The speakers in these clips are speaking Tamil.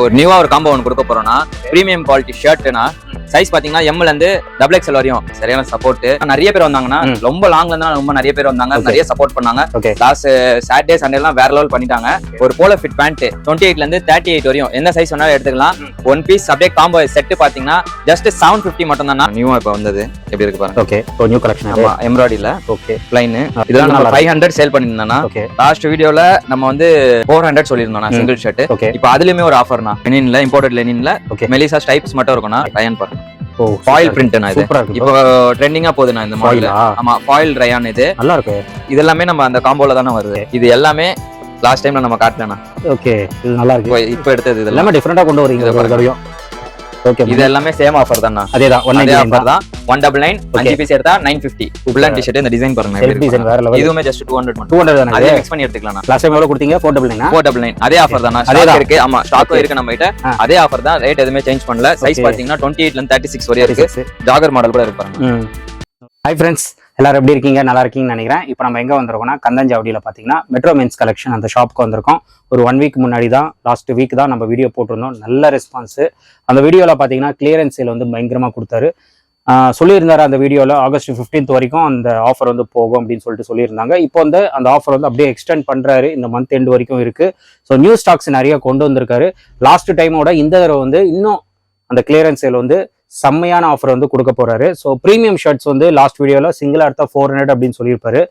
ஒரு நியூவா ஒரு காம்போ ஒன்று கொடுக்க போறோம்னா பிரீமியம் குவாலிட்டி ஷர்ட்னா சைஸ் பாத்தீங்கன்னா எம்ல இருந்து டபுள் எக்ஸ்எல் வரையும். சரியான சப்போர்ட் நிறைய பேர் வந்தாங்கன்னா. ரொம்ப லாங்ல இருந்தா ரொம்ப நிறைய பேர் வந்தாங்க. நிறைய சப்போர்ட் பண்ணாங்க. லாஸ்ட் சாட்டர்டே சண்டே எல்லாம் வேற லெவல் பண்ணிட்டாங்க. ஒரு போல ஃபிட் பேண்ட் டுவெண்ட்டி எயிட்ல இருந்து தேர்ட்டி எயிட் வரையும். எந்த சைஸ் வேணாலும் எடுத்துக்கலாம். ஒன் பீஸ் அப்படியே காம்போ செட் பாத்தீங்கன்னா ஜஸ்ட் செவன் பிப்டி மட்டும் தான் நியூவா இப்போ வந்தது. எப்படி இருக்கு பாருங்க. ஓகே நியூ கலெக்ஷன் ஆமா எம்ப்ராய்டில ஓகே பிளைன் இதெல்லாம் நம்ம ஃபைவ் ஹண்ட்ரட் சேல் பண்ணியிருந்தோம்னா லாஸ்ட் வீடியோல நம்ம வந்து ஃபோர் ஹண்ட்ரட் சொல்லியிருந்தோம். சிங்கிள் ஷர்ட் இப்போ அதுலயுமே ஒரு ஆஃபர்னா லெனின்ல இம்போர்ட்டட் லெனின்ல. மெலிசா ஸ்டைப்ஸ் மட்டும் இருக்கும்னா ரயான் பாருங்க. ஃபாயில் பிரிண்ட்னா இது. இப்போ ட்ரெண்டிங்கா போகுதுண்ணா இந்த மாடல் ஆமா ஃபாயில் ரயான் இது. நல்லா இருக்கு இது எல்லாமே நம்ம அந்த காம்போல தானே வருது. இது எல்லாமே லாஸ்ட் டைம்ல நம்ம காட்டலண்ணா ஓகே இது நல்லா இருக்கு இப்போ எடுத்தது இதெல்லாம். எல்லாமே டிஃப்ரெண்டா கொண்டு வரீங்க இதை ஓகே இது எல்லாமே சேம் ஆஃபர் ஒன் அதே நைன்டி ஆஃபர் தான். ஒன் டபுள் நைன் அஞ்சு பீஸ் எடுத்தா நைன் ஃபிஃப்டி ஃபுல்லா டிஷர்ட் இந்த டிசைன் பாருங்க டிசைன் வேற இதுவுமே just two hundred two hundred தானே அதே மிக்ஸ் பண்ணி எடுத்துக்கலாம் லாஸ்ட் டைம் எவ்வளவு கொடுத்தீங்க? ஃபோர் டபுள் நைனா ஃபோர் டபுள் நைன் அதே ஆஃபர் தான் அதே தான். இருக்கு. ஆமா Okay. இருக்கு நம்ம கிட்ட. அதே ஆஃபர் தான். ரேட் எதுவுமே சேஞ்ச் பண்ணல. சைஸ். பாத்தீங்கன்னா டுவெண்ட்டி எயிட்ல இருந்து தேர்ட்டி சிக்ஸ் வரையும் இருக்கு. ஜாகர் மாடல் கூட ம். ஹாய் ஃப்ரெண்ட்ஸ் எல்லாரும் எப்படி இருக்கீங்க? நல்லா இருக்கீங்கன்னு நினைக்கிறேன். இப்போ நம்ம எங்கே வந்திருக்கோம்னா கந்தஞ்சாவடியில் பார்த்தீங்கன்னா மெட்ரோ மென்ஸ் கலெக்ஷன் அந்த ஷாப்புக்கு வந்திருக்கோம். ஒரு ஒன் வீக் முன்னாடி தான் லாஸ்ட் வீக் தான் நம்ம வீடியோ போட்டிருந்தோம். நல்ல ரெஸ்பான்ஸு அந்த வீடியோவில் பார்த்தீங்கன்னா கிளியரன்ஸ் சேல் வந்து பயங்கரமாக கொடுத்தாரு. சொல்லியிருந்தார் அந்த வீடியோவில் ஆகஸ்ட் 15th வரைக்கும் அந்த ஆஃபர் வந்து போகும் அப்படின்னு சொல்லிட்டு சொல்லியிருந்தாங்க. இப்போ வந்து அந்த ஆஃபர் வந்து அப்படியே எக்ஸ்டெண்ட் பண்ணுறாரு இந்த மந்த் எண்டு வரைக்கும் இருக்குது ஸோ நியூ ஸ்டாக்ஸ் நிறைய கொண்டு வந்திருக்காரு. லாஸ்ட் டைமோட இந்த தடவை வந்து இன்னும் அந்த கிளியரன்ஸ் சேல் வந்து செம்மையான ஆஃபர் வந்து கொடுக்க போறாரு. ஸோ ப்ரீமியம் ஷர்ட்ஸ் வந்து லாஸ்ட் வீடியோவில் சிங்கிளாக எடுத்தா ஃபோர் ஹண்ட்ரட் அப்படின்னு சொல்லியிருப்பாரு.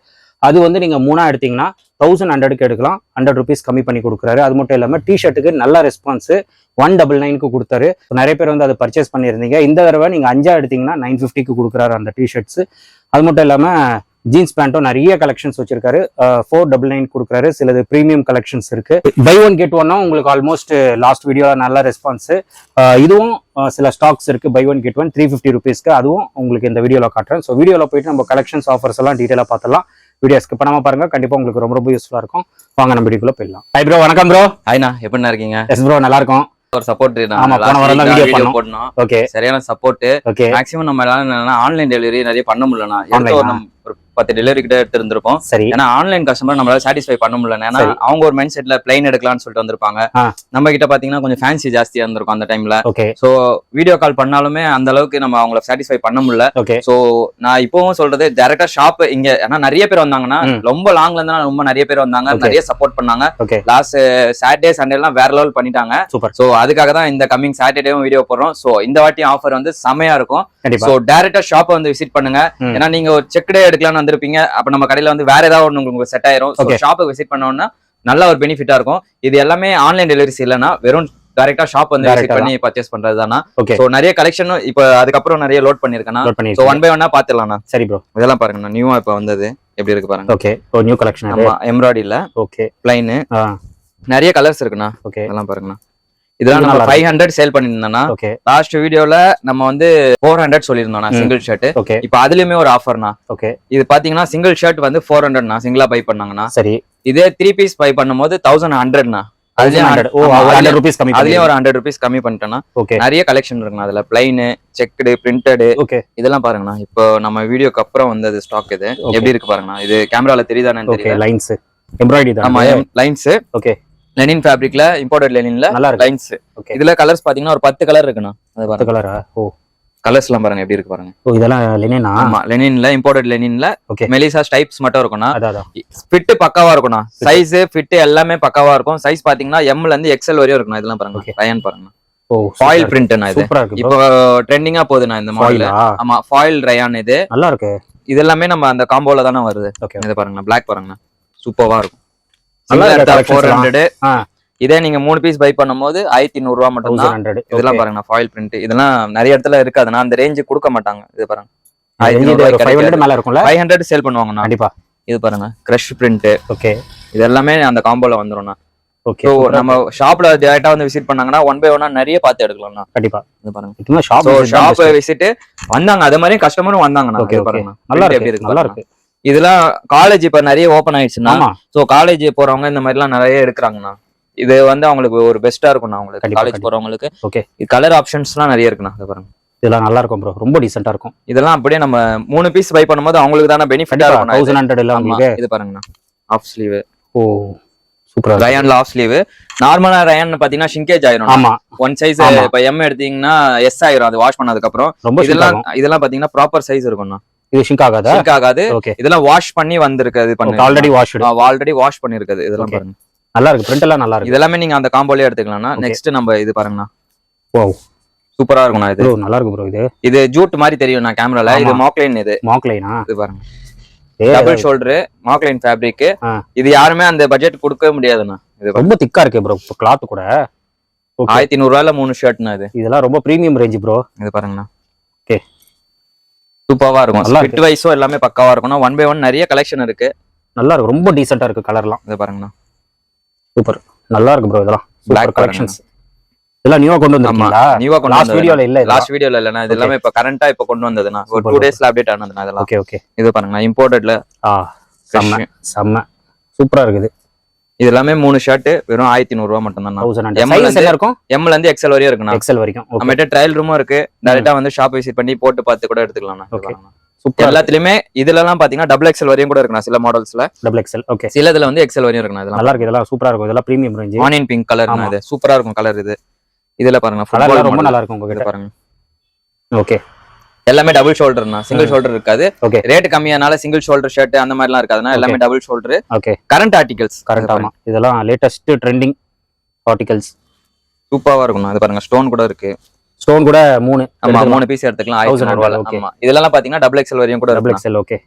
அது வந்து நீங்கள் மூணா எடுத்தீங்கன்னா தௌசண்ட் ஹண்ட்ரடுக்கு எடுக்கலாம். ஹண்ட்ரட் ருபீஸ் கம்மி பண்ணி கொடுக்குறாரு. அது மட்டும் இல்லாமல் டிஷர்ட்டுக்கு நல்ல ரெஸ்பான்ஸ் ஒன் டபுள் நைனுக்கு கொடுத்தாரு. நிறைய பேர் வந்து அதை பர்ச்சேஸ் பண்ணியிருந்தீங்க. இந்த தடவை நீங்கள் அஞ்சா எடுத்தீங்கன்னா நைன் ஃபிஃப்டிக்கு கொடுக்குறாரு அந்த டிஷர்ட்ஸ் அது மட்டும் இல்லாமல் ஜீன்ஸ் பேண்ட்டும் நிறைய கலெக்ஷன்ஸ் வச்சிருக்காரு. ஃபோர் டபுள் நைன் கொடுக்குறாரு. சிலது ப்ரீமியம் கலெக்ஷன்ஸ் இருக்கு. பை ஒன் கெட் ஒன்னும் உங்களுக்கு ஆல்மோஸ்ட் லாஸ்ட் வீடியோல நல்ல ரெஸ்பான்ஸ் இதுவும் சில ஸ்டாக்ஸ் இருக்கு. Buy one get one three fifty ருபீஸ்க்கு அதுவும் உங்களுக்கு இந்த வீடியோவில் காட்டுறேன். ஸோ வீடியோவில் போயிட்டு நம்ம கலெக்ஷன்ஸ் ஆஃபர்ஸ் எல்லாம் டீட்டெயிலாக பார்த்துலாம் வீடியோ ஸ்கிப் பண்ணாம பாருங்க. கண்டிப்பா உங்களுக்கு ரொம்ப ரொம்ப யூஸ்ஃபுல்லா இருக்கும். வாங்க நம்ம வீடியோக்குள்ள போயிடலாம். ஹை ப்ரோ வணக்கம் ப்ரோ ஹாய்ண்ணா எப்படிண்ணா இருக்கீங்க? எஸ் ப்ரோ நல்லா இருக்கும். ஒரு சப்போர்ட் ஆமா, போன வாரம் தான் video பண்ணோம். போடணும். ஓகே சரியான சப்போர்ட் ஓகே மேக்ஸிமம் நம்ம எல்லாம் என்னன்னா ஆன்லைன் டெலிவரி நிறைய பண்ண முடியலண்ணா. பத்து டெலிவரி கிட்ட எடுத்து இருந்திருப்போம் சரி. ஏன்னா ஆன்லைன் கஸ்டமர் நம்மளால சாட்டிஸ்ஃபை பண்ண முடியல ஏன்னா. அவங்க ஒரு மைண்ட் செட்ல பிளைன் எடுக்கலாம்னு சொல்லிட்டு வந்திருப்பாங்க. நம்ம கிட்ட பாத்தீங்கன்னா கொஞ்சம் ஃபேன்சி ஜாஸ்தியா இருந்திருக்கும் அந்த டைம்ல ஓகே. சோ வீடியோ கால் பண்ணாலுமே அந்த அளவுக்கு நம்ம அவங்கள சாட்டிஸ்ஃபை பண்ண முடியல. சோ நான் இப்பவும் சொல்றது டேரக்டா ஷாப் இங்க ஏன்னா நிறைய பேர் வந்தாங்கன்னா. ரொம்ப லாங்ல இருந்தா ரொம்ப நிறைய பேர் வந்தாங்க. நிறைய சப்போர்ட் பண்ணாங்க. லாஸ்ட் சாட்டர்டே சண்டே எல்லாம் வேற லெவல் பண்ணிட்டாங்க. சூப்பர். சோ அதுக்காக தான் இந்த கமிங் சாட்டர்டேவும் வீடியோ போடுறோம். சோ இந்த வாட்டி ஆஃபர் வந்து செமையா இருக்கும். சோ டேரக்டா ஷாப்பை வந்து விசிட் பண்ணுங்க. ஏன்னா நீங்க ஒரு செக்டே எடுக்கலாம்னு வந்திருப்பீங்க. அப்ப நம்ம கடையில வந்து வேற ஏதாவது ஒண்ணு உங்களுக்கு செட் ஆயிரும். ஷாப்புக்கு விசிட் பண்ணோம்னா நல்ல ஒரு பெனிஃபிட்டா இருக்கும். இது எல்லாமே ஆன்லைன் டெலிவரிஸ் இல்லைன்னா வெறும் டைரக்டா ஷாப் வந்து விசிட் பண்ணி பர்ச்சேஸ் பண்றது தானா ஓகே சோ நிறைய கலெக்ஷன் இப்போ அதுக்கப்புறம் நிறைய லோட் பண்ணிருக்கேன்னா நோட் சோ பண்ணி ஒன் பை ஒன்னா பாத்துடலாம்ண்ணா. சரி ப்ரோ இதெல்லாம் பாருங்க நியூவா இப்ப வந்தது. எப்படி இருக்கு பாருங்க. ஓகே நியூ கலெக்ஷன் ஆமா எம்ப்ராய்டில ஓகே பிளைன் நிறைய கலர்ஸ் இருக்குண்ணா. ஓகே இதெல்லாம் பாருங்கண்ணா. இதெல்லாம் இது நம்ம ஃபைவ் ஹண்ட்ரட் சேல் பண்ணியிருந்தோம்னா ஓகே லாஸ்ட் வீடியோல நம்ம வந்து ஃபோர் ஹண்ட்ரட் சொல்லியிருந்தோம் ம். சிங்கிள் ஷர்ட் இப்போ அதுலயுமே ஒரு ஆஃபர்னா ஓகே இது பாத்தீங்கன்னா சிங்கிள் ஷர்ட் வந்து ஃபோர் ஹண்ட்ரட்னா சிங்கிளா பை பண்ணாங்கன்னா சரி. இதே த்ரீ பீஸ் பை பண்ணும்போது தௌசண்ட் ஹண்ட்ரட்னா அதுலயும் ஒரு ஹண்ட்ரட் ருபீஸ் கம்மி பண்ணிட்டேன்னா ஓகே நிறைய கலெக்ஷன் இருக்குண்ணா. அதுல பிளைனு செக்குடு பிரிண்டடு ஓகே இதெல்லாம் பாருங்கண்ணா. இப்போ நம்ம வீடியோக்கு அப்புறம் வந்தது ஸ்டாக் இது. எப்படி இருக்கு பாருங்கண்ணா. இது கேமரால தெரியுதானு லைன்ஸ் எம்ப்ராய்டரி ஆமா லைன்ஸ் ஓகே லெனின் ஃபேப்ரிக்ல இம்போர்ட்டட் லெனின்ல நல்லா இருக்கு. லைன்ஸ் ஓகே இதுல கலர்ஸ் பாத்தீங்கன்னா ஒரு பத்து கலர் இருக்குண்ணா. அது பத்து பாருங்க கலரா ஓ. கலர்ஸ் எல்லாம் பாருங்க எப்படி இருக்கு பாருங்க. ஓ இதெல்லாம் லினேனா ஆமா லெனின்ல இம்போர்ட்டட் லெனின்ல Okay. மெலிசா ஸ்டைப்ஸ் மட்டும் அதான் ஃபிட் பக்காவா இருக்கும்ண்ணா. சைஸ் ஃபிட் எல்லாமே பக்காவா இருக்கும். சைஸ் பாத்தீங்கன்னா எம்ல இருந்து எக்ஸல் வரையும் இருக்கும் இதெல்லாம் பாருங்க. ரயன் பாருங்க ஓ ஃபாயில் பிரிண்ட்னா இது. சூப்பரா இருக்கு இப்போ ட்ரெண்டிங்கா போகுதுண்ணா இந்த மாடல் ஆமா ஃபாயில் ரயான் இது. நல்லா இருக்கு. இது எல்லாமே நம்ம அந்த காம்போல தானே வருது. ஓகே இது பாருங்க பிளாக் பாருங்கண்ணா. சூப்பரா இருக்கும். இதே நீங்க மூணு பீஸ் பை பண்ணும்போது ஆயிரத்தி நூறு ரூபா மட்டும் தான் இதெல்லாம் பாருங்க ஃபாயில் பிரிண்ட் இதெல்லாம் நிறைய இடத்துல இருக்காதுண்ணா அந்த ரேஞ்சு கொடுக்க மாட்டாங்க. இது பாருங்க. ஃபைவ் ஹண்ட்ரட் சேல் பண்ணுவாங்கண்ணா கண்டிப்பா. இது பாருங்க கிரஷ் பிரிண்ட் ஓகே இது எல்லாமே அந்த காம்போல வந்துரும்ண்ணா ஓகே நம்ம ஷாப்ல டேரக்டா வந்து விசிட் பண்ணாங்கன்னா ஒன் பை ஒன்னா நிறைய பார்த்து எடுக்கலாம்ண்ணா கண்டிப்பா. இது பாருங்க. ஷாப் ஷாப் விசிட் வந்தாங்க. அதே மாதிரி கஸ்டமரும் வந்தாங்கண்ணா ஓகே பாருங்க. நல்லா இருக்கு. நல்லா. இருக்கு. இதெல்லாம் காலேஜ் இப்ப நிறைய ஓபன் ஆயிடுச்சுன்னா ஸோ காலேஜ் போறவங்க இந்த மாதிரி எல்லாம் நிறைய எடுக்கிறாங்கண்ணா. இது வந்து அவங்களுக்கு ஒரு பெஸ்டா இருக்கும்ண்ணா அவங்களுக்கு காலேஜ். போறவங்களுக்கு. Okay. கலர் ஆப்ஷன்ஸ்லாம் நிறைய இருக்குண்ணா பாருங்க. இதெல்லாம் நல்லா இருக்கும் ப்ரோ ரொம்ப டீசெண்டா இருக்கும். இதெல்லாம் அப்படியே நம்ம மூணு பீஸ் பை பண்ணும்போது அவங்களுக்கு தானே பெனிஃபிட்டா இருக்கும் தௌசண்ட் ஹண்ட்ரட் எல்லாம் உங்களுக்கு. இது பாருங்கண்ணா. ஆஃப் ஸ்லீவ் ஓ சூப்பரா ரயான்ல ஆஃப் ஸ்லீவ் நார்மலா ரயான் பாத்தீங்கன்னா ஷிங்கேஜ் ஆயிரும் ஆமா. One size. இப்ப எம் எடுத்தீங்கன்னா எஸ் ஆயிரும் அது வாஷ் பண்ணதுக்கு அப்புறம் இதெல்லாம் இதெல்லாம் பாத்தீங்கன்னா ப்ராப்பர் சைஸ் இருக்கும்ண்ணா. இது ஷிங்க் ஆகாதா? ஷிங்க் ஆகாது. ஓகே இதெல்லாம் வாஷ் பண்ணி வந்திருக்கு இது பண்ணி ஆல்ரெடி வாஷ்டு ஆல்ரெடி வாஷ் பண்ணிருக்குது இதெல்லாம். பாருங்க. நல்லா இருக்கு. பிரிண்ட் எல்லாம் நல்லா இருக்கு. இதெல்லாமே நீங்க அந்த காம்போலயே எடுத்துக்கலாம்னா. நெக்ஸ்ட் நம்ம இது பாருங்கண்ணா. Wow. சூப்பரா இருக்கும்ண்ணா இது. நல்லா இருக்கு ப்ரோ இது. இது ஜூட் மாதிரி தெரியும் நான் கேமரால இது. மாக்லைன் இது. மாக்லைனா இது பாருங்க. டபுள் ஷோல்டர் மாக்லைன் ஃபேப்ரிக். இது யாருமே அந்த பட்ஜெட் கொடுக்க முடியாதுண்ணா. இது. ரொம்ப திக்கா இருக்கு ப்ரோ கிளாத் கூட. ஆயிரத்தி நூறு ரூபாயில மூணு ஷர்ட்னா இது. இதெல்லாம் ரொம்ப பிரீமியம் ரேஞ்ச் ப்ரோ இது பாருங்கண்ணா. Okay. சூப்பராவா இருக்கும். நல்லா ஃபிட் வைஸும் எல்லாமே பக்காவா இருக்கும்னா ஒன் பை ஒன் நிறைய கலெக்ஷன் இருக்கு. நல்லா இருக்கு ரொம்ப டீசெண்டா இருக்கு கலர்லாம் இது பாருங்கண்ணா. சூப்பர் நல்லா இருக்கு ப்ரோ இதெல்லாம். சூப்பர் கலெக்ஷன்ஸ் இதெல்லாம் நியூவா கொண்டு வந்திருக்கீங்களா? நியூவா கொண்டு லாஸ்ட் வீடியோல இல்ல லாஸ்ட் வீடியோல இல்லனா இது எல்லாமே இப்ப கரண்டா இப்ப கொண்டு வந்ததுண்ணா. ஒரு Super, டூ டேஸ்ல அப்டேட் ஆனதுண்ணா இதெல்லாம். ஓகே ஓகே இது பாருங்கண்ணா இம்போர்ட்டட்ல ஆ செம்ம செம்ம. சூப்பரா இருக்குது. இது எல்லாமே மூணு ஷர்ட் வெறும் ஆயிரத்தி நூறு ரூபா மட்டும் தான் தௌசண்ட் M ல சைஸ் இருந்து- என்ன இருக்கும் எம்ல இருந்து எக்ஸல் வரையும் இருக்குண்ணா. எக்ஸல் வரைக்கும். நம்மகிட்ட ட்ரையல் ரூமும் இருக்கு. டைரக்டா வந்து ஷாப் விசிட் பண்ணி போட்டு பார்த்து கூட எடுத்துக்கலாம். சூப்பர் எல்லாத்துலயுமே இதுல எல்லாம் பாத்தீங்கன்னா டபுள் எக்ஸல் வரையும் கூட இருக்குண்ணா சில மாடல்ஸ்ல டபுள் எக்ஸல் ஓகே சில இதுல வந்து எக்ஸல் வரையும் இருக்குண்ணா இதெல்லாம். நல்லா இருக்கு இதெல்லாம் சூப்பரா இருக்கும். இதெல்லாம் premium range onion pink colour. இது. சூப்பரா இருக்கும் கலர் இது. இதுல பாருங்க ரொம்ப. நல்லா இருக்கும் உங்ககிட்ட. பாருங்க. ஓகே எல்லாமே டபுள் ஷோல்டர்னா சிங்கிள் ஷோல்டர் இருக்காது. Okay. ரேட் கம்மியானால சிங்கிள் ஷோல்டர் ஷர்ட் அந்த மாதிரிலாம் இருக்காதுன்னா எல்லாமே double shoulder okay current articles correct ஆமா. இதெல்லாம் லேட்டஸ்ட் ட்ரெண்டிங் ஆர்டிகல்ஸ் சூப்பராவா இருக்கும் அது பாருங்க ஸ்டோன் கூட இருக்கு. ஸ்டோன் கூட மூணு ஆமா மூணு பீஸ் எடுத்துக்கலாம். ஆயிரத்தி 1000 ரூபாய். ஆமா. இதெல்லாம் பாத்தீங்கன்னா டபுள் எக்ஸல் வரையும் கூட டபுள் எக்ஸல் ஓகே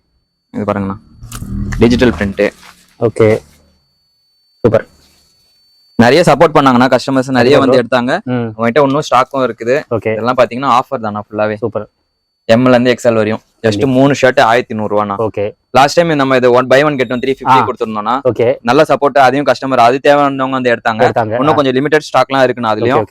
இது பாருங்கண்ணா. டிஜிட்டல் பிரிண்ட் ஓகே சூப்பர் நிறைய சப்போர்ட் பண்ணாங்கன்னா கஸ்டமர்ஸ் நிறைய வந்து எடுத்தாங்க. ம். உங்ககிட்ட இன்னும் ஸ்டாக்கும் இருக்குது. ஓகே இதெல்லாம் பாத்தீங்கன்னா ஆஃபர் தானா ஃபுல்லாவே சூப்பர் எம்ல இருந்து எக்ஸல் வரையும். ஜஸ்ட் மூணு ஷர்ட் ஆயிரத்தி நூறு ரூபாண்ணா ஓகே லாஸ்ட் டைம் நம்ம இது one buy one get one three fifty. கொடுத்துருந்தோம்னா okay நல்ல சப்போர்ட் அதையும் கஸ்டமர் அது தேவையானவங்க வந்து எடுத்தாங்க. இன்னும் கொஞ்சம் லிமிடெட் ஸ்டாக்லாம் இருக்குண்ணா அதுலயும்.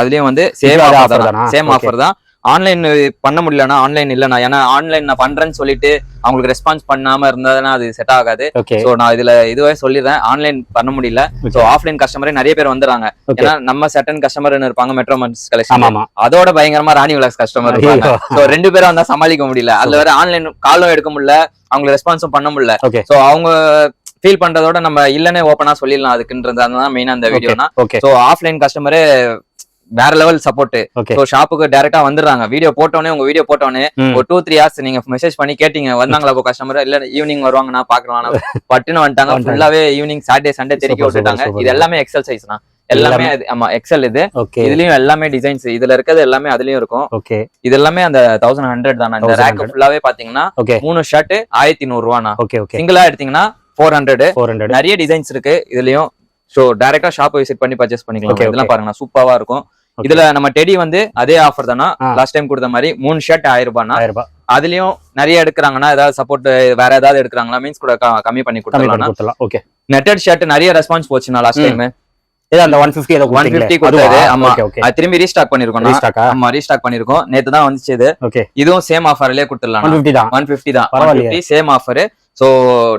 அதுலயும் வந்து சேம் ஆஃபர் தான்? சேம். ஆஃபர் தான். ஆன்லைன் பண்ண முடியலன்னா ஆன்லைன் இல்லைண்ணா ஏன்னா ஆன்லைன் நான் பண்றேன்னு சொல்லிட்டு அவங்களுக்கு ரெஸ்பான்ஸ் பண்ணாம இருந்ததுன்னா அது செட் ஆகாது. சோ நான் இதுல இதுவே சொல்லிடுறேன். ஆன்லைன் பண்ண முடியல. சோ ஆஃப்லைன் கஸ்டமரே நிறைய பேர் வந்துறாங்க ஏன்னா நம்ம செட்டன் கஸ்டமர் இருப்பாங்க மெட்ரோ மன்ஸ் கலெக்ஷன் அதோட பயங்கரமா ராணி விலாஸ் கஸ்டமர். சோ ரெண்டு பேரும் வந்தா சமாளிக்க முடியல. அதுல வேற ஆன்லைன் காலும் எடுக்க முடியல. அவங்களுக்கு ரெஸ்பான்ஸும் பண்ண முடியல. சோ அவங்க ஃபீல் பண்றதோட நம்ம இல்லனே ஓப்பனா சொல்லிடலாம். அதுக்குன்றது அதுதான் மெயினா அந்த வீடியோனா சோ ஆஃப்லைன் கஸ்டமரே வேற லெவல் சப்போர்ட் சோ ஷாப்புக்கு டைரக்டா வந்துடுறாங்க. வீடியோ போட்டோனே உங்க வீடியோ போட்டோனே ம். ஒரு டூ த்ரீ ஹவர்ஸ் நீங்க மெசேஜ் பண்ணி கேட்டீங்க. வந்தாங்களா கஸ்டமர் இல்ல ஈவினிங் வருவாங்க நான் பாக்கலாம் பட்டுன்னு வந்துட்டாங்க. ஃபுல்லாவே ஈவினிங் சாட்டர்டே சண்டே super, விட்டுட்டாங்க. இது எல்லாமே எக்ஸல் சைஸ் தான். எல்லாமே ஆமா எக்ஸல் இது. இதுலயும் எல்லாமே டிசைன்ஸ் இதுல இருக்கிறது எல்லாமே அதுலயும் இருக்கும். ஓகே இது எல்லாமே அந்த தௌசண்ட் ஹண்ட்ரட் தானே? இந்த 1100. ரேக் ஃபுல்லாவே பாத்தீங்கன்னா மூணு ஷர்ட் ஆயிரத்தி நூறு ஓகே சிங்கிளா எடுத்தீங்கன்னா ஃபோர் ஹண்ட்ரட் ஃபோர் ஹண்ட்ரட் நிறைய டிசைன்ஸ் இருக்கு. இதுலயும் சோ டைரக்டா ஷாப் விசிட் பண்ணி பர்ச்சேஸ் பண்ணிக்கலாம். இதெல்லாம். பாருங்க சூப்பரா இருக்கும். இதுல நம்ம டெடி வந்து அதே ஆஃபர் தானா. லாஸ்ட் டைம் கொடுத்த மாதிரி மூணு ஷர்ட் ஆயிரம் ரூபாய்னா? ஆயிரம் ரூபாய். அதுலயும் நிறைய எடுக்கிறாங்கன்னா ஏதாவது சப்போர்ட் வேற ஏதாவது எடுக்கிறாங்களா? மீன்ஸ் கூட கம்மி பண்ணி கொடுத்துடலாம். ஓகே நெட்டட் ஷர்ட் நிறைய ரெஸ்பான்ஸ் போச்சுண்ணா லாஸ்ட். டைம் அந்த ஒன் ஏதோ 150 கொடுத்தது, ஆமா. திரும்பி ரீஸ்டாக் பண்ணிருக்கோம் ஆமா ரீஸ்டாக் பண்ணிருக்கோம். நேத்து தான் வந்துச்சு இது. இதுவும் சேம் ஆஃபர்லயே கொடுத்துடலாம் ஒன் ஃபிஃப்டி தான். ஒன் பிப்டி தான். சேம் ஆஃபர் சோ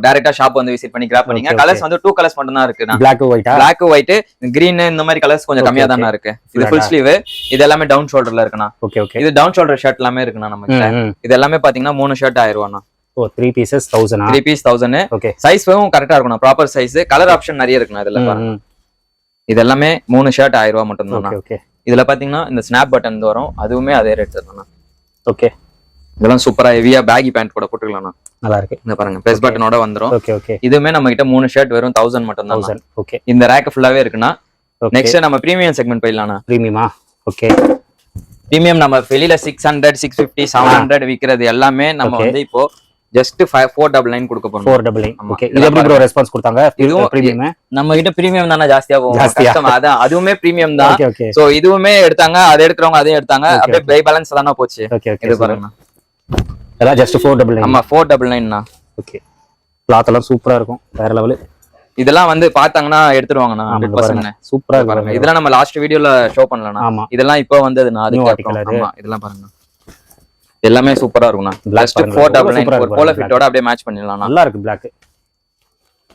டைரக்டா ஷாப் வந்து விசிட் பண்ணி கிராப் பண்ணீங்க. கலர்ஸ் வந்து டூ கலர்ஸ் மட்டும் தான் இருக்கு பிளாக் ஒயிட்டா பிளாக் ஒயிட் கிரீன் இந்த மாதிரி கலர்ஸ் கொஞ்சம் கம்மியா. தானே இருக்கு. இது ஃபுல்? ஸ்லீவ் இது எல்லாமே டவுன் ஷோல்டர்ல இருக்குண்ணா ஓகே ஓகே இது டவுன் ஷோல்டர் ஷர்ட் எல்லாமே இருக்குண்ணா நம்ம. இது எல்லாமே பாத்தீங்கன்னா மூணு ஷர்ட் ஆயிரம் ரூபாண்ணா ஓ த்ரீ பீசஸ் தௌசண்டா த்ரீ பீஸ் தௌசண்ட் ஓகே சைஸும் கரெக்டா இருக்கணும் ப்ராப்பர் சைஸ் கலர் ஆப்ஷன் நிறைய இருக்குண்ணா இதுல. இது எல்லாமே மூணு ஷர்ட் ஆயிரம் ரூபாய் மட்டும் தான் ஓகே இதுல பாத்தீங்கன்னா இந்த ஸ்னாப் பட்டன் வரும். அதுவுமே அதே ரேட் தான் ஓகே இதெல்லாம் சூப்பரா ஹெவியா பேகி பேண்ட் கூட போட்டுக்கலாம்ண்ணா. நல்லா இருக்கு. இந்த பாருங்க பிரஸ் பட்டனோட வந்துரும். ஓகே ஓகே இதுவுமே நம்ம கிட்ட மூணு ஷர்ட் வெறும் தௌசண்ட் மட்டும் தான் ஓகே இந்த ரேக் ஃபுல்லாவே இருக்குன்னா நெக்ஸ்ட் நம்ம பிரீமியம் செக்மெண்ட் போயிடலாம்ண்ணா. ப்ரீமியமா ஓகே பிரீமியம் நம்ம வெளியில six hundred six fifty seven hundred விக்கிறது எல்லாமே நம்ம. வந்து இப்போ just five four double nine கொடுக்க போறோம். Four double nine. ஓகே இது எப்படி ப்ரோ ரெஸ்பான்ஸ் கொடுத்தாங்க? இதுவும் ப்ரீமியம் நம்ம கிட்ட பிரீமியம் தானே ஜாஸ்தியா போகும். அதான் அதுவுமே பிரீமியம் தான். ஓகே சோ இதுவுமே எடுத்தாங்க அதை எடுக்கிறவங்க அதையும் எடுத்தாங்க. அப்படியே பை பேலன்ஸ் தானே போச்சு. ஓகே இது பாருங்க எல்லாம் ஜஸ்ட் ஃபோர் டபுள் நைன் ஆமா ஃபோர் டபுள் நைன்ண்ணா ஓகே கிளாத் எல்லாம் சூப்பரா இருக்கும் வேற லெவல் இதெல்லாம் வந்து பாத்தாங்கன்னா எடுத்துருவாங்கண்ணா ஹண்ட்ரட் பர்சன்ட் சூப்பரா பாருங்க. இதெல்லாம் நம்ம லாஸ்ட் வீடியோல ஷோ பண்ணலண்ணா. ஆமா. இதெல்லாம் இப்போ அப்புறம். அது. ஆமா இதெல்லாம் பாருங்க. எல்லாமே சூப்பரா இருக்கும்ண்ணா பாருங்க, ஃபோர் டபுள் நைன் போல ஃபிட்டோட அப்படியே மேட்ச் பண்ணிடலாம்ண்ணா நல்லா இருக்கு பிளாக்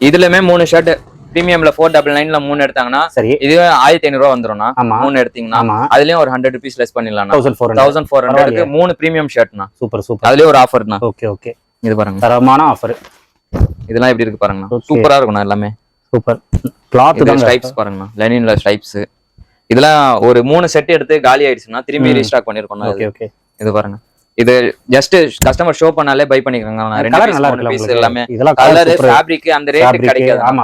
இதுலயுமே மூணு ஷர்ட் பிரீமியம்ல ஃபோர் டபுள் நைன்ல மூணு எடுத்தாங்கன்னா சரி. இதுவே ஆயிரத்தி ஐநூறு ரூபா வந்துரும்ண்ணா ஆமா. மூணு எடுத்தீங்கன்னா அதுலயும் ஒரு ஹண்ட்ரட் ருபீஸ் லெஸ் பண்ணிடலாம் தௌசண்ட் ஃபோர் தௌசண்ட் ஃபோர் ஹண்ட்ரட்க்கு மூணு பிரீமியம் ஷர்ட்னா சூப்பர் சூப்பர். அதுலயே ஒரு ஆஃபர்ண்ணா ஓகே ஓகே. இது பாருங்க. தரமான ஆஃபர் இதெல்லாம் எப்படி இருக்கு பாருங்கண்ணா. சூப்பரா இருக்கும்ண்ணா எல்லாமே. சூப்பர். கிளாத் இது ஸ்ட்ரைப்ஸ் பாருங்கண்ணா. லெனின்ல ஸ்ட்ரைப்ஸ் இதெல்லாம் ஒரு மூணு செட் எடுத்து காலி ஆயிடுச்சுன்னா திரும்பி. ரீஸ்டாக் பண்ணிருக்கோம் ஓகே ஓகே. இது பாருங்க. இது ஜஸ்ட் கஸ்டமர் ஷோ பண்ணாலே பை பண்ணிக்கிறாங்க. ரெண்டு நல்லா உங்களுக்கு? எல்லாமே. கலர் ஃபேப்ரிக் அந்த ரேட் கிடைக்காது. ஆமா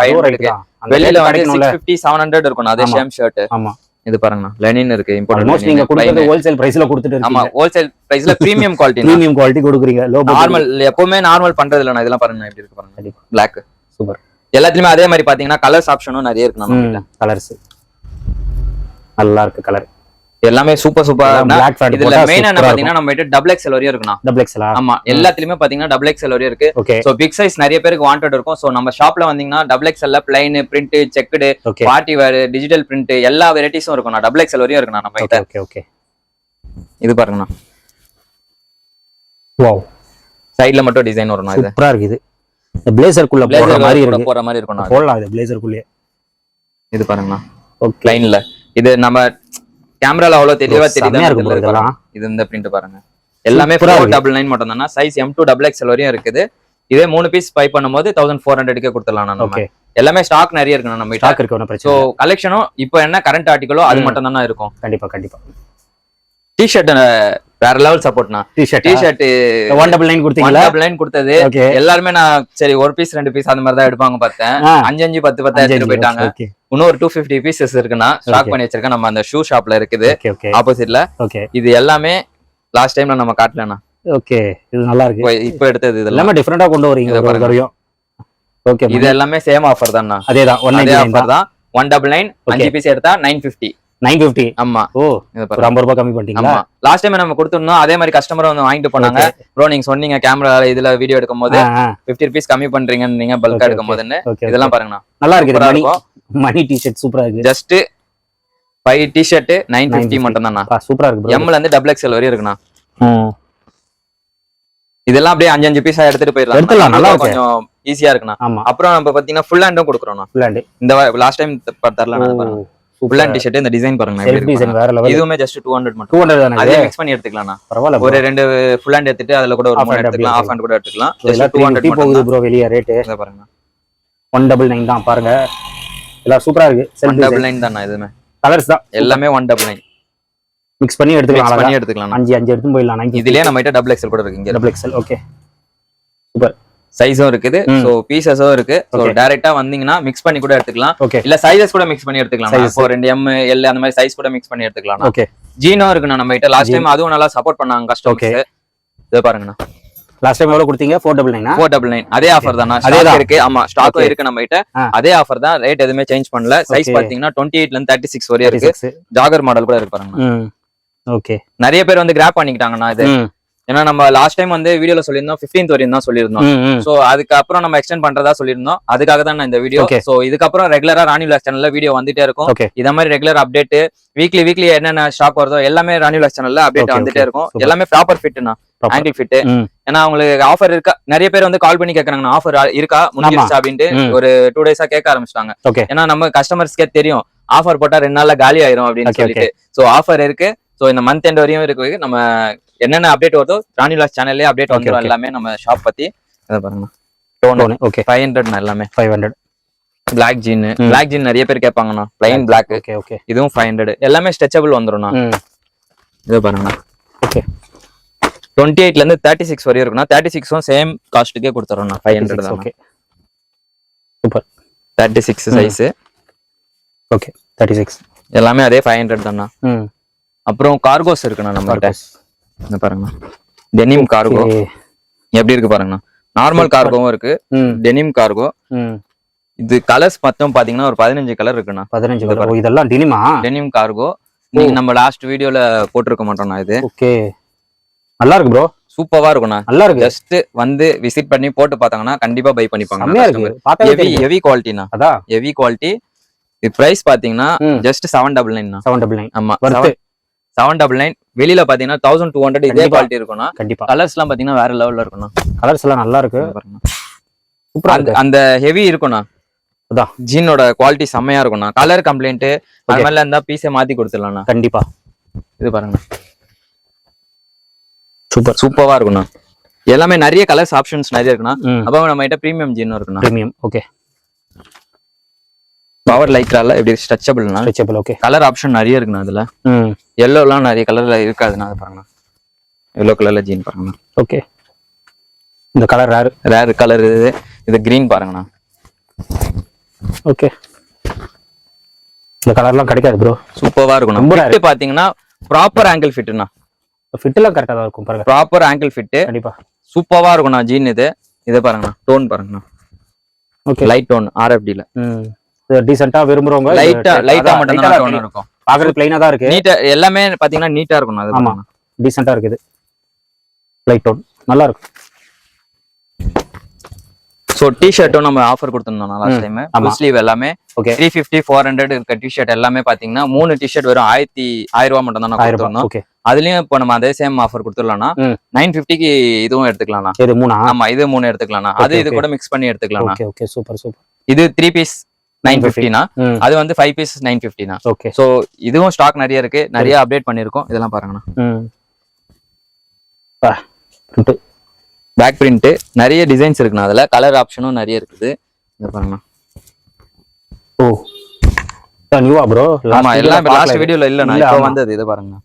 வெளியில வந்து கிடைக்கணும்ல. சிக்ஸ் ஃபிஃப்டி செவன் ஹண்ட்ரட் இருக்கும். அதே ஆமா. சேம் ஷர்ட் ஆமா. இது பாருங்கண்ணா. லெனின் இருக்கு ஆல்மோஸ்ட் நீங்க கொடுத்தது இம்பார்ட்டன்ட் ஹோல்சேல் பிரைஸ்ல கொடுத்துட்டு ஆமா இருக்கீங்க. ஹோல்சேல் பிரைஸ்ல பிரீமியம் குவாலிட்டி பிரீமியம் குவாலிட்டி கொடுக்குறீங்க. லோ நார்மல் எப்பவுமே நார்மல் பண்றது இல்ல இதெல்லாம் பாருங்க எப்படி இருக்கு பாருங்க. பிளாக் சூப்பர் எல்லாத்துலயுமே அதே மாதிரி பாத்தீங்கன்னா கலர்ஸ் ஆப்ஷனும் நிறைய இருக்கு நம்ம கலர்ஸ் நல்லா இருக்கு கலர் எல்லாமே சூப்பர் சூப்பர் பிளாக் ஃபேட் இதுல மெயினா என்ன பாத்தீங்கன்னா நம்ம கிட்ட டபுள் எக்ஸ்எல் வரையும் இருக்குண்ணா. டபுள் எக்ஸ்எலா ஆமா எல்லாத்துலயுமே பாத்தீங்கன்னா டபுள் எக்ஸ்எல் வரையும் இருக்கு. சோ பிக் சைஸ் நிறைய பேருக்கு வாண்டட் இருக்கும். சோ நம்ம ஷாப்ல வந்தீங்கன்னா double எக்ஸ்எல்ல plain print checked party wear digital print எல்லா வெரைட்டிஸும் இருக்கும் டபுள் எக்ஸ்எல் வரையும் இருக்குண்ணா நம்ம கிட்ட. ஓகே ஓகே இது பாருங்கண்ணா. வாவ் சைடுல மட்டும் டிசைன் வரும்ண்ணா இது. சூப்பரா இருக்கு இது இந்த பிளேசருக்குள்ள Blazer மாதிரி இருக்கு. போற மாதிரி இருக்கும்ண்ணா. போடலாம் இது பிளேசருக்குள்ளே இது பாருங்கண்ணா. ஓகே லைன்ல இது நம்ம கேமரால அவ்வளவு தெளிவா தெரியுது இது இந்த பிரிண்ட் பாருங்க. எல்லாமே ஃபோர். டபுள் நைன் மட்டும் தானே size M to double XL வரையும் இருக்குது. இதே மூணு பீஸ் பை பண்ணும்போது தௌசண்ட் ஃபோர் ஹண்ட்ரட்கே கொடுத்துடலாம் நம்ம. எல்லாமே ஸ்டாக் நிறைய இருக்கு நம்ம ஸ்டாக் இருக்கு ஸோ. கலெக்ஷனும் இப்போ என்ன கரண்ட் ஆர்டிகளோ அது. மட்டும் தானே இருக்கும்? கண்டிப்பா கண்டிப்பா. டிஷர்ட் வேற level சப்போர்ட்னா T shirt T shirt one double one கொடுத்தீங்களா டபுள் நைன் கொடுத்தது. எல்லாருமே நான் சரி ஒரு பீஸ் ரெண்டு பீஸ் அந்த மாதிரி தான் எடுப்பாங்க பார்த்தேன். அஞ்சு அஞ்சு பத்து பத்து எடுத்துட்டு போயிட்டாங்க. இன்னொரு டூ ஃபிஃப்டி பீசஸ் இருக்குன்னா ஸ்டாக். பண்ணி வச்சிருக்கேன் நம்ம அந்த ஷூ ஷாப்ல இருக்குது. ஆப்போசிட்ல இது எல்லாமே லாஸ்ட் டைம்ல நம்ம காட்டலண்ணா. ஓகே இது நல்லா இருக்கு. இப்போ எடுத்தது இதெல்லாம் எல்லாமே டிஃபரெண்டா கொண்டு வரீங்க இதை ஓகே இது எல்லாமே சேம் ஆஃபர் தான்ண்ணா அதேதான் ஒன் ஆஃபர் தான். ஒன் டபுள் நைன் அஞ்சு பீஸ் எடுத்தா நைன் ஃபிஃப்டி நைன் ஃபிஃப்டி ஆமா. ஓ இது ஐம்பது ரூபாய் கம்மி பண்ணிட்டீங்களா? ஆமா. லாஸ்ட் டைம் நம்ம கொடுத்துருந்தோம் அதே மாதிரி கஸ்டமர் வந்து வாங்கிட்டு போனாங்க. ப்ரோ நீங்க சொன்னீங்க கேமரா இதுல வீடியோ எடுக்கும் போது பிப்டி ருபீஸ் கம்மி பண்றீங்கன்னு நீங்க பல்கா எடுக்கும் போதுன்னு இதெல்லாம் பாருங்கண்ணா. நல்லா இருக்கு மணி டிஷர்ட் சூப்பரா இருக்கு. Just five T shirt nine 950 fifty மட்டும் தான்ண்ணா சூப்பரா இருக்கு. எம்ல இருந்து டபுள் எக்ஸ்எல் வரையும் இருக்குண்ணா. இதெல்லாம் அப்படியே அஞ்சு அஞ்சு பீஸா எடுத்துட்டு போயிடலாம் எடுத்துடலாம், நல்லா. கொஞ்சம் ஈஸியா இருக்குண்ணா. ஆமா. அப்புறம் நம்ம பாத்தீங்கன்னா ஃபுல் ஹேண்டும் கொடுக்குறோம்ண்ணா. ஃபுல் ஹேண்ட் இந்த லாஸ்ட் டைம் தரல ஃபுல் ஹேண்ட் டிஷர்ட் இந்த டிசைன் பாருங்க இதுவுமே ஜஸ்ட் டூ ஹண்ட்ரட் மட்டும். டூ ஹண்ட்ரட் தானே அதே? மிக்ஸ் பண்ணி எடுத்துக்கலாம்ண்ணா. பரவாயில்ல ஒரு ரெண்டு ஃபுல் ஹேண்ட் எடுத்துட்டு அதுல கூட ஒரு hand எடுத்துக்கலாம் ஆஃப் ஹேண்ட் கூட எடுத்துக்கலாம். எல்லாம் டூ 350 ஹண்ட்ரட் போகுது ப்ரோ வெளியே ரேட்டு பாருங்க. ஒன் டபுள் நைன் தான் பாருங்க. எல்லாம் சூப்பரா இருக்கு. செல்ஃப் டபுள் நைன் தானே இதுமே. கலர்ஸ் தான். எல்லாமே ஒன் டபுள் நைன் மிக்ஸ் பண்ணி எடுத்துக்கலாம். பண்ணி எடுத்துக்கலாம் அஞ்சு அஞ்சு எடுத்து போயிடலாம். இதுலயே நம்ம கிட்ட டபுள் எக்ஸல் கூட இருக்கு இங்க. டபுள் எக்ஸ்எல் ஓகே சைஸும் இருக்குது. சோ பீசஸும் இருக்கு. சோ. டைரக்டா வந்தீங்கன்னா மிக்ஸ் பண்ணி கூட எடுத்துக்கலாம். ஓகே இல்ல சைஸஸ் கூட மிக்ஸ் பண்ணி எடுத்துக்கலாம். இப்போ ரெண்டு எம் எல் அந்த மாதிரி சைஸ் கூட மிக்ஸ் பண்ணி எடுத்துக்கலாம் ஓகே ஜீனும் இருக்குண்ணா நம்ம கிட்ட லாஸ்ட். டைம் அதுவும் நல்லா சப்போர்ட் பண்ணாங்க Okay. கஸ்டமர்ஸ் இது பாருங்கண்ணா. லாஸ்ட் டைம் எவ்வளவு கொடுத்தீங்க? ஃபோர் டபுள் நைனா ஃபோர் டபுள் நைன் அதே ஆஃபர் தானா. ஸ்டாக் இருக்கு. ஆமா ஸ்டாக்கும் Okay. இருக்கு நம்ம கிட்ட. அதே ஆஃபர் தான். ரேட் எதுவுமே சேஞ்ச் பண்ணல. சைஸ். பாத்தீங்கன்னா டுவெண்ட்டி எயிட்ல இருந்து தேர்ட்டி சிக்ஸ் வரையும் இருக்கு. ஜாகர் மாடல் கூட இருக்கு பாருங்க. ஓகே நிறைய பேர் வந்து கிராப் பண்ணிக்கிட்டாங்கண்ணா இது. ஏன்னா நம்ம லாஸ்ட் டைம் வந்து வீடியோல சொல்லியிருந்தோம் 15th வரையும் தான் சொல்லியிருந்தோம். சோ அதுக்கப்புறம் நம்ம எக்ஸ்டெண்ட் பண்றதா சொல்லியிருந்தோம். அதுக்காக தான் நான் இந்த வீடியோ. சோ இதுக்கப்புறம் ரெகுலரா ராணி விலாஸ் சேனல்ல வீடியோ வந்துட்டே இருக்கும். இத மாதிரி ரெகுலர் அப்டேட் வீக்லி வீக்லி என்னென்ன ஸ்டாக் வருதோ எல்லாமே ராணி விலாஸ் சேனல்ல அப்டேட் வந்துட்டே. இருக்கும். எல்லாமே ப்ராப்பர் ஃபிட்னா. ஆங்கிள் ஃபிட் ஏன்னா அவங்களுக்கு ஆஃபர் இருக்கா? நிறைய பேர் வந்து கால் பண்ணி கேக்குறாங்க ஆஃபர் இருக்கா? முடிஞ்சிருச்சா அப்படின்ட்டு. ஒரு டூ டேஸா கேட்க ஆரம்பிச்சிட்டாங்க. ஏன்னா நம்ம கஸ்டமர்ஸ்க்கே தெரியும். ஆஃபர் போட்டா ரெண்டு நாள்ல காலி ஆயிரும் அப்படின்னு சொல்லிட்டு. சோ ஆஃபர் இருக்கு. சோ இந்த மந்த் எண்ட் வரையும் இருக்கு. நம்ம என்னென்ன அப்டேட் வருதோ ராணி விலாஸ் சேனல்லே அப்டேட் okay. எல்லாமே நம்ம ஷாப் பத்தி. இதை பாருங்க டோன் ஓகே ஃபைவ் ஹண்ட்ரட் எல்லாமே. Five hundred black jean. Black jean நிறைய பேர் கேட்பாங்கண்ணா. பிளைன் பிளாக் ஓகே ஓகே இதுவும் ஃபைவ் ஹண்ட்ரட் எல்லாமே ஸ்ட்ரெச்சபிள் வந்துரும்ண்ணா. ம். இது பாருங்கண்ணா. ஓகே டுவெண்ட்டி எயிட்ல இருந்து தேர்ட்டி சிக்ஸ் வரையும் இருக்குண்ணா தேர்ட்டி சிக்ஸும் சேம் காஸ்ட்டுக்கே கொடுத்துறோம்ண்ணா ஃபைவ் ஹண்ட்ரட் தான். Okay thirty six. Size okay thirty six எல்லாமே அதே ஃபைவ் ஹண்ட்ரட் தான்ண்ணா அப்புறம் கார்கோஸ் இருக்குண்ணா நம்ம கிட்ட இந்த பாருங்கண்ணா. டெனிம் கார்கோ எப்படி இருக்கு பாருங்கண்ணா? நார்மல் கார்கோவும் இருக்கு. டெனிம் கார்கோ இது கலர்ஸ் மொத்தம் பாத்தீங்கன்னா ஒரு பதினஞ்சு கலர் இருக்குண்ணா. பதினஞ்சு கலர் இதெல்லாம் டினிமா டெனிம் கார்கோ நீங்க நம்ம லாஸ்ட் வீடியோல போட்டிருக்க மாட்டோம்ண்ணா இது. ஓகே நல்லா இருக்கு ப்ரோ சூப்பரா இருக்கும்ண்ணா நல்லா இருக்கு ஜஸ்ட் வந்து விசிட் பண்ணி போட்டு பார்த்தாங்கன்னா கண்டிப்பா பை பண்ணிப்பாங்க. ஹெவி. ஹெவி குவாலிட்டினா அதான் ஹெவி குவாலிட்டி பிரைஸ் பாத்தீங்கன்னா. Just seven double nine seven double nine ஆமா. செவன் டபுள் நைன் வெளியில பாத்தீங்கன்னா தௌசண்ட் டூ ஹண்ட்ரட் இதே. குவாலிட்டி இருக்கும்னா கண்டிப்பா. கலர்ஸ் எல்லாம் பாத்தீங்கன்னா வேற லெவல்ல இருக்கும்ண்ணா. கலர்ஸ் எல்லாம் நல்லா இருக்கு பாருங்க. சூப்பரா அந்த ஹெவி இருக்கும்ண்ணா. அதான். ஜீனோட குவாலிட்டி செம்மையா இருக்கும்ண்ணா. கலர் கம்ப்ளைண்ட் அது மாதிரிலாம் இருந்தா பீஸை மாத்தி கொடுத்துடலாம்ண்ணா. கண்டிப்பா. இது பாருங்க சூப்பர் சூப்பரா இருக்கும்ண்ணா எல்லாமே நிறைய கலர்ஸ் ஆப்ஷன்ஸ் நிறைய இருக்குண்ணா. அப்போ நம்ம கிட்ட பிரீமியம் ஜீனும் இருக்குண்ணா. பிரீமியம் ஓகே பவர் லைக்ரால இப்படி ஸ்ட்ரெச்சபிள்னா ஸ்ட்ரெச்சபிள் ஓகே கலர் ஆப்ஷன் நிறைய இருக்குண்ணா அதுல எல்லோலாம் நிறைய கலர்ல இருக்காதுண்ணா அது பாருங்கண்ணா. எல்லோ கலர்ல ஜீன் பாருங்கண்ணா. ஓகே இந்த கலர் ரேர் ரேர் கலர் இது இது கிரீன் பாருங்கண்ணா. ஓகே இந்த கலர்லாம் கிடைக்காது ப்ரோ சூப்பரா இருக்கும்ண்ணா ரொம்ப rare. ஃபிட் பாத்தீங்கன்னா ப்ராப்பர் ஆங்கிள் ஃபிட்னா ஃபிட்டெல்லாம் கரெக்டாக தான் இருக்கும் பாருங்க. ப்ராப்பர் ஆங்கிள் ஃபிட் கண்டிப்பா. சூப்பரா இருக்கும்ண்ணா ஜீன் இது. இது பாருங்கண்ணா டோன் பாருங்கண்ணா. ஓகே லைட் டோன் இது டீசெண்டா விரும்புறவங்க லைட்டா லைட்டா மட்டும் தான். டோன் இருக்கும். பார்க்கறது பிளைனா தான் இருக்கு. நீட்டா எல்லாமே பாத்தீங்கன்னா நீட்டா இருக்கும் அது ஆமா. டீசெண்டா இருக்குது. லைட் டோன் நல்லா இருக்கும். சோ டி ஷர்ட்டும் நம்ம ஆஃபர் கொடுத்துருந்தோம் லாஸ்ட் டைம். ஃபுல் ஸ்லீவ் எல்லாமே okay three fifty four hundred இருக்க டி ஷர்ட் எல்லாமே பாத்தீங்கன்னா மூணு டி ஷர்ட் வெறும் ஆயிரத்தி ஆயிரம் ரூபாய் மட்டும் தான் நான் கொடுத்துருந்தோம். அதுலயும் இப்போ நம்ம அதே சேம் ஆஃபர் கொடுத்துடலாம்னா. நைன் ஃபிஃப்டிக்கு இதுவும் எடுத்துக்கலாம்ண்ணா. இது மூணா? ஆமா இது மூணு எடுத்துக்கலாம்ண்ணா. அது இது. கூட மிக்ஸ் பண்ணி எடுத்துக்கலாம்ண்ணா. ஓகே சூப்பர் சூப்பர் இது த்ரீ பீஸ் நைன் ஃபிஃப்டினா ம். அது வந்து ஃபைவ் பீஸ் நைன் ஃபிஃப்டினா ஓகே ஸோ இதுவும் ஸ்டாக் நிறைய இருக்கு. நிறைய அப்டேட் பண்ணிருக்கோம் இதெல்லாம் பாருங்கண்ணா. பேக் பிரிண்ட் நிறைய டிசைன்ஸ் இருக்குண்ணா. அதுல கலர் ஆப்ஷனும் நிறைய இருக்குது. இதை பாருங்கண்ணா. ஓ. நியூவா ப்ரோ ஆமா எல்லாம் லாஸ்ட் வீடியோல இல்லண்ணா. இப்போ வந்தது இது பாருங்க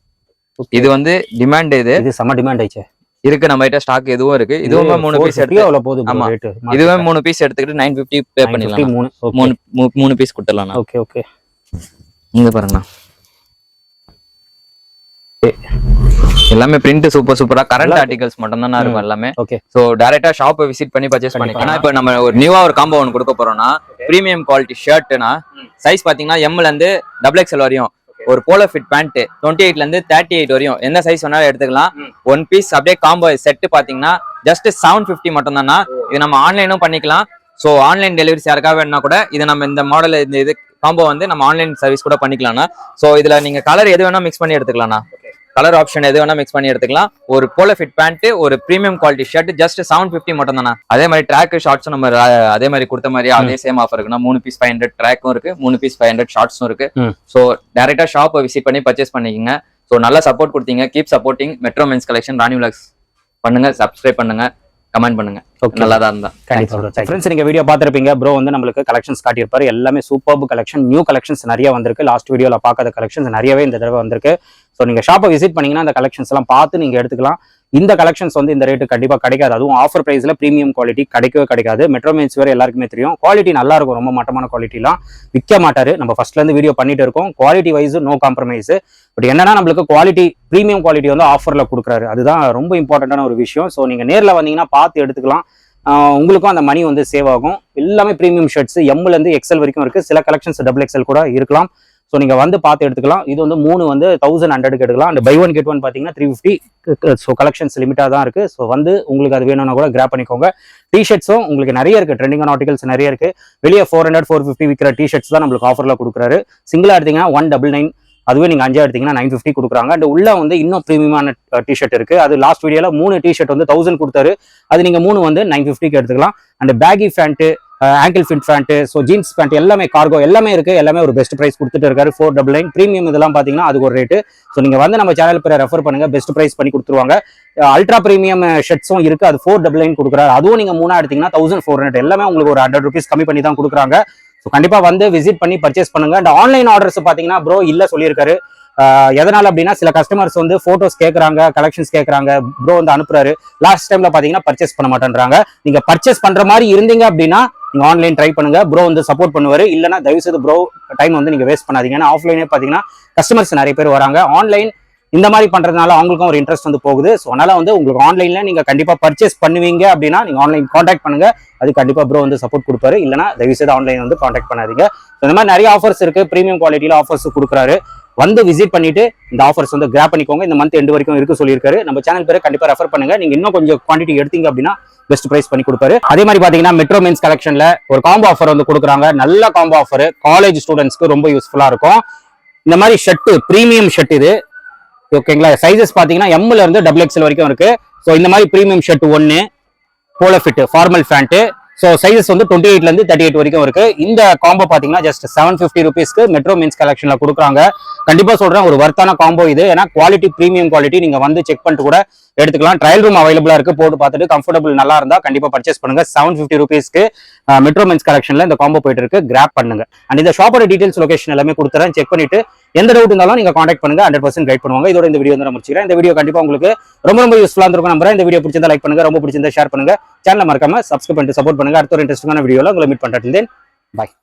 இது வந்து டிமாண்ட் இது. இது செம்ம டிமாண்ட் ஆயிடுச்சு. இருக்கு நம்ம கிட்ட ஸ்டாக் இதுவும் இருக்கு. இதுவுமே மூணு பீஸ் எடுத்து எவ்வளவு போகுது ஆமா. இதுவே மூணு பீஸ் எடுத்துக்கிட்டு நைன் ஃபிஃப்டி பே பண்ணிடலாம் மூணு மூணு பீஸ் கொடுத்துடலாம் ஓகே ஓகே இங்க பாருங்கண்ணா. எல்லாமே பிரிண்ட் சூப்பர் சூப்பரா கரண்ட் ஆர்டிகல்ஸ் மட்டும் தான் இருக்கும் எல்லாமே. ஓகே சோ டைரக்டா ஷாப்பை விசிட் பண்ணி பர்ச்சேஸ் பண்ணிக்கலாம். இப்போ நம்ம ஒரு நியூவா ஒரு காம்போ ஒன்று கொடுக்க போறோம்னா பிரீமியம் குவாலிட்டி ஷர்ட்னா சைஸ் பாத்தீங்கன்னா எம்ல இருந்து டபுள் எக்ஸ்எல் வரையும். ஒரு போலோ ஃபிட் பேண்ட் டுவெண்ட்டி எயிட்ல இருந்து தேர்ட்டி எயிட் வரையும். எந்த சைஸ் வேணாலும் எடுத்துக்கலாம். ஒன் பீஸ் அப்படியே காம்போ செட் பாத்தீங்கன்னா ஜஸ்ட் செவன் ஃபிஃப்டி மட்டும் தானா இது நம்ம ஆன்லைனும் பண்ணிக்கலாம். ஸோ ஆன்லைன் டெலிவரிஸ் யாருக்காக வேணும்னா கூட இது நம்ம இந்த மாடல் இந்த இது காம்போ வந்து நம்ம ஆன்லைன் சர்வீஸ் கூட பண்ணிக்கலாம்னா. ஸோ இதுல நீங்க கலர் எது வேணா மிக்ஸ் பண்ணி எடுத்துக்கலாம்ண்ணா. கலர் ஆப்ஷன் எது வேணா மிக்ஸ் பண்ணி எடுத்துக்கலாம். ஒரு போலோ ஃபிட் பேண்ட் ஒரு premium quality shirt just seven fifty மட்டும் தானே அதே மாதிரி ட்ராக் ஷார்ட்ஸும் நம்ம அதே மாதிரி கொடுத்த மாதிரி அதே சேம் ஆஃபர் இருக்குன்னா மூணு பீஸ் ஃபைவ் ஹண்ட்ரட் ட்ராக்கும் இருக்கு. மூணு பீஸ் ஃபைவ் ஹண்ட்ரட் ஷார்ட்ஸும் இருக்கு. ஸோ டேரக்டா ஷாப்பை விசிட் பண்ணி பர்ச்சேஸ் பண்ணிக்கங்க. ஸோ நல்லா சப்போர்ட் கொடுத்தீங்க. Keep supporting Metro men's collection Rani vlogs பண்ணுங்க சப்ஸ்கிரைப் பண்ணுங்க கமெண்ட் பண்ணுங்க. நல்லா தான் இருந்தா. கண்டிப்பா ஃப்ரெண்ட்ஸ் நீங்க வீடியோ பார்த்திருப்பீங்க. ப்ரோ வந்து நம்மளுக்கு கலெக்ஷன்ஸ் காட்டியிருப்பாரு. எல்லாமே சூப்பர்பு கலெக்ஷன் நியூ கலெக்ஷன்ஸ் நிறைய வந்திருக்கு. லாஸ்ட் வீடியோல பார்க்காத கலெக்ஷன்ஸ் நிறையவே இந்த தடவை வந்திருக்கு. ஸோ நீங்கள் ஷாப்பை விசிட் பண்ணீங்கன்னா அந்த கலெக்ஷன்ஸ் எல்லாம் பார்த்து நீங்கள் எடுத்துக்கலாம். இந்த கலெக்ஷன்ஸ் வந்து இந்த ரேட்டு கண்டிப்பாக கிடைக்காது. அதுவும் ஆஃபர் ப்ரைஸில் ப்ரீமியம் குவாலிட்டி கிடைக்கவே கிடைக்காது. மெட்ரோ வேறு எல்லாருக்குமே தெரியும். குவாலிட்டி நல்லா இருக்கும். ரொம்ப மட்டமான குவாலிட்டிலாம் விற்க மாட்டார். நம்ம ஃபர்ஸ்ட்லேருந்து வீடியோ பண்ணிட்டு இருக்கோம். Quality wise no compromise but என்னன்னா நம்மளுக்கு குவாலிட்டி ப்ரீமியம் குவாலிட்டி வந்து ஆஃபரில் கொடுக்குறாரு. அதுதான் ரொம்ப இம்பார்ட்டண்ட்டான ஒரு விஷயம். ஸோ நீங்க நேரில் வந்தீங்கன்னா பார்த்து எடுத்துக்கலாம். உங்களுக்கும் அந்த மணி வந்து சேவ் ஆகும். எல்லாமே ப்ரீமியம் ஷர்ட்ஸ் எம்லேருந்து எக்ஸல் வரைக்கும் இருக்கு. சில கலெக்ஷன்ஸ் டபுள் எக்ஸல் கூட இருக்கலாம். ஸோ நீங்கள் வந்து பார்த்து எடுத்துக்கலாம். இது வந்து மூணு வந்து தௌசண்ட் ஹண்ட்ரடுக்கு எடுக்கலாம். And buy one get one பார்த்தீங்கன்னா த்ரீ ஃபிஃப்டி ஸோ கலெக்ஷன்ஸ் லிமிட்டாக தான் இருக்குது ஸோ வந்து உங்களுக்கு அது வேணும்னா கூட கிராப் பண்ணிக்கோங்க. டிஷர்ட்ஸும் உங்களுக்கு நிறைய இருக்குது ட்ரெண்டிங்கான ஆர்டிகல்ஸ் நிறைய இருக்குது வெளியே ஃபோர் ஹண்ட்ரட் ஃபோர் ஃபிஃப்டி விற்கிற டிஷர்ட்ஸ் தான் நம்மளுக்கு ஆஃபரில் கொடுக்குறாரு. சிங்கிளாக எடுத்தீங்கன்னா ஒன் டபுள் நைன் அதுவே நீங்கள் அஞ்சா எடுத்தீங்கன்னா நைன் ஃபிஃப்டி கொடுக்குறாங்க. அண்ட் உள்ள வந்து இன்னும் ப்ரீமியமான டிஷர்ட் இருக்குது அது லாஸ்ட் வீடியோவில் மூணு டிஷர்ட் வந்து தௌசண்ட் கொடுத்தாரு. அது நீங்கள் மூணு வந்து நைன் ஃபிஃப்டிக்கு எடுத்துக்கலாம். And baggy pant ankle fit pant so jeans pant எல்லாமே கார்கோ எல்லாமே இருக்குது எல்லாமே ஒரு பெஸ்ட் ப்ரைஸ் கொடுத்துட்டு இருக்காரு. ஃபோர் டபுள் நைன் ப்ரீமியம் இதெல்லாம் பார்த்தீங்கன்னா அதுக்கு ஒரு ரேட்டு ஸோ நீங்கள் வந்து நம்ம சேனல் பேரை ரெஃபர் பண்ணுங்க. பெஸ்ட் ப்ரைஸ் பண்ணி கொடுத்துருவாங்க. அல்ட்ரா ப்ரீமியம் ஷர்ட்ஸும் இருக்குது அது ஃபோர் டபுள் நைன் கொடுக்குறாரு. அதுவும் நீங்கள் மூணாக எடுத்தீங்கன்னா தௌசண்ட் ஃபோர் ஹண்ட்ரட் எல்லாமே உங்களுக்கு ஒரு ஹண்ட்ரட் ருபீஸ் கம்மி பண்ணி தான் கொடுக்குறாங்க. ஸோ கண்டிப்பாக வந்து விசிட் பண்ணி பர்ச்சேஸ் பண்ணுங்க. அண்ட் ஆன்லைன் ஆர்டர்ஸ் பார்த்தீங்கன்னா ப்ரோ இல்லை சொல்லியிருக்காரு. எதனால அப்படின்னா சில கஸ்டமர்ஸ் வந்து போட்டோஸ் கேட்குறாங்க கலெக்ஷன்ஸ் கேட்குறாங்க ப்ரோ வந்து அனுப்புறாரு. லாஸ்ட் டைம்ல பாத்தீங்கன்னா பர்ச்சேஸ் பண்ண மாட்டேன்றாங்க. நீங்க பர்ச்சேஸ் பண்ற மாதிரி இருந்தீங்க அப்படின்னா நீங்க ஆன்லைன் ட்ரை பண்ணுங்க. ப்ரோ வந்து சப்போர்ட் பண்ணுவார். இல்லனா தயவு செய்து ப்ரோ டைம் வந்து நீங்க வேஸ்ட் பண்ணாதீங்க. ஏன்னா ஆஃப்லைனே பாத்தீங்கன்னா கஸ்டமர்ஸ் நிறைய பேர் வராங்க. ஆன்லைன் இந்த மாதிரி பண்றதுனால அவங்களுக்கும் ஒரு இன்ட்ரெஸ்ட் வந்து போகுது. ஸோ அதனால வந்து உங்களுக்கு ஆன்லைன்ல நீங்க கண்டிப்பா பர்ச்சேஸ் பண்ணுவீங்க அப்படின்னா நீங்க ஆன்லைன் காண்டாக்ட் பண்ணுங்க. அது கண்டிப்பா ப்ரோ வந்து சப்போர்ட் கொடுப்பாரு. இல்லைனா தயவு செய்து ஆன்லைன் வந்து காண்டாக்ட் பண்ணாதீங்க. இந்த மாதிரி நிறைய ஆஃபர்ஸ் இருக்கு. பிரீமியம் குவாலிட்டியில ஆஃபர்ஸ் கொடுக்குறாரு. வந்து விசிட் பண்ணிட்டு இந்த ஆஃபர்ஸ் வந்து கிராப் பண்ணிக்கோங்க. இந்த மந்த் எண்டு வரைக்கும் இருக்கு சொல்லியிருக்காரு. நம்ம சேனல் பேர் கண்டிப்பா ரெஃபர் பண்ணுங்க. நீங்க இன்னும் கொஞ்சம் குவான்டிட்டி எடுத்தீங்க அப்படின்னா பெஸ்ட் பிரைஸ் பண்ணி கொடுப்பாரு. அதே மாதிரி பாத்தீங்கன்னா மெட்ரோ மென்ஸ் கலெக்ஷன்ல ஒரு காம்போ ஆஃபர் வந்து கொடுக்குறாங்க. நல்ல காம்போ ஆஃபர் காலேஜ் ஸ்டூடெண்ட்ஸ்க்கு ரொம்ப யூஸ்ஃபுல்லா இருக்கும். இந்த மாதிரி ஷர்ட் பிரீமியம் ஷர்ட் இது. ஓகேங்களா சைஸஸ் பாத்தீங்கன்னா எம்ல இருந்து டபுள் எக்ஸ்எல் வரைக்கும் இருக்கு. ஸோ இந்த மாதிரி பிரீமியம் ஷர்ட் ஒன்னு polo fit formal pant so sizes வந்து டுவெண்ட்டி எயிட்லேருந்து தேர்ட்டி எயிட் வரைக்கும் இருக்கு. இந்த காம்போ பாத்தீங்கன்னா ஜஸ்ட் செவன் ஃபிஃப்டி ருபீஸ்க்கு மெட்ரோ மீன்ஸ் கலெக்ஷன்ல கொடுக்குறாங்க. கண்டிப்பா சொல்றேன் ஒரு ஒர்த்தான காம்போ இது. ஏன்னா குவாலிட்டி ப்ரீமியம் குவாலிட்டி நீங்கள் வந்து செக் பண்ணிட்டு கூட எடுத்துக்கலாம். ட்ரையல் ரூம் அவைலபிளா இருக்கு போட்டு பார்த்துட்டு கம்ஃபர்டபுள் நல்லா இருந்தால் கண்டிப்பா பர்ச்சேஸ் பண்ணுங்க. செவன் ஃபிஃப்டி ருபீஸ்க்கு மெட்ரோ மென்ஸ் கலெக்ஷன்ல இந்த காம்போ போயிட்டு இருக்கு கிராப் பண்ணுங்க. அண்ட் இந்த ஷாப்போட டீடைல்ஸ் லொகேஷன் எல்லாமே கொடுத்துறேன். செக் பண்ணிட்டு எந்த டவுட் இருந்தாலும் நீங்க காண்டாக்ட் பண்ணுங்க. ஹண்ட்ரட் பர்சன்ட் கைட் பண்ணுவாங்க. இதோட இந்த வீடியோ வந்து முடிச்சிக்கிறேன். இந்த வீடியோ கண்டிப்பா உங்களுக்கு ரொம்ப ரொம்ப யூஸ்ஃபுல்லா இருக்கும் நம்புறேன். இந்த வீடியோ பிடிச்சிருந்தா லைக் பண்ணுங்க. ரொம்ப பிடிச்சிருந்தா ஷேர் பண்ணுங்க. சேனல் மறக்காம சப்ஸ்கிரைப் பண்ணிட்டு சப்போர்ட் பண்ணுங்க. அடுத்த ஒரு இன்ட்ரெஸ்டிங்கான வீடியோல உங்களை மீட் பண்றேன். பாய்